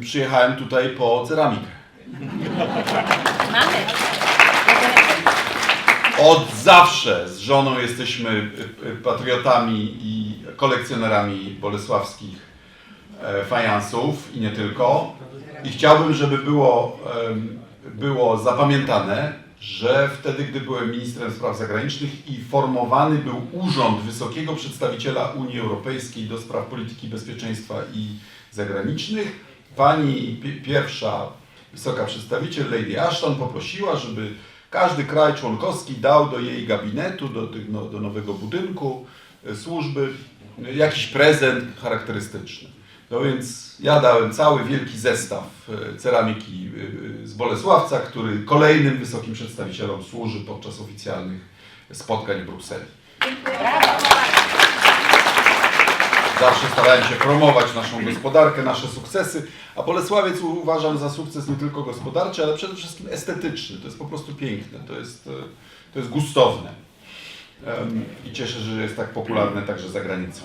Przyjechałem tutaj po ceramikę. Mamy. Od zawsze z żoną jesteśmy y, y, patriotami i kolekcjonerami bolesławskich e, fajansów i nie tylko. I chciałbym, żeby było, było zapamiętane, że wtedy, gdy byłem ministrem spraw zagranicznych i formowany był urząd wysokiego przedstawiciela Unii Europejskiej do spraw polityki bezpieczeństwa i zagranicznych, pani pi- pierwsza wysoka przedstawiciel Lady Ashton poprosiła, żeby każdy kraj członkowski dał do jej gabinetu, do, no, do nowego budynku e, służby e, jakiś prezent charakterystyczny. No więc ja dałem cały wielki zestaw e, ceramiki z Bolesławca, który kolejnym wysokim przedstawicielom służy podczas oficjalnych spotkań w Brukseli. Zawsze starałem się promować naszą gospodarkę, nasze sukcesy, a Bolesławiec uważam za sukces nie tylko gospodarczy, ale przede wszystkim estetyczny. To jest po prostu piękne, to jest, e, to jest gustowne. I cieszę się, że jest tak popularne także za granicą.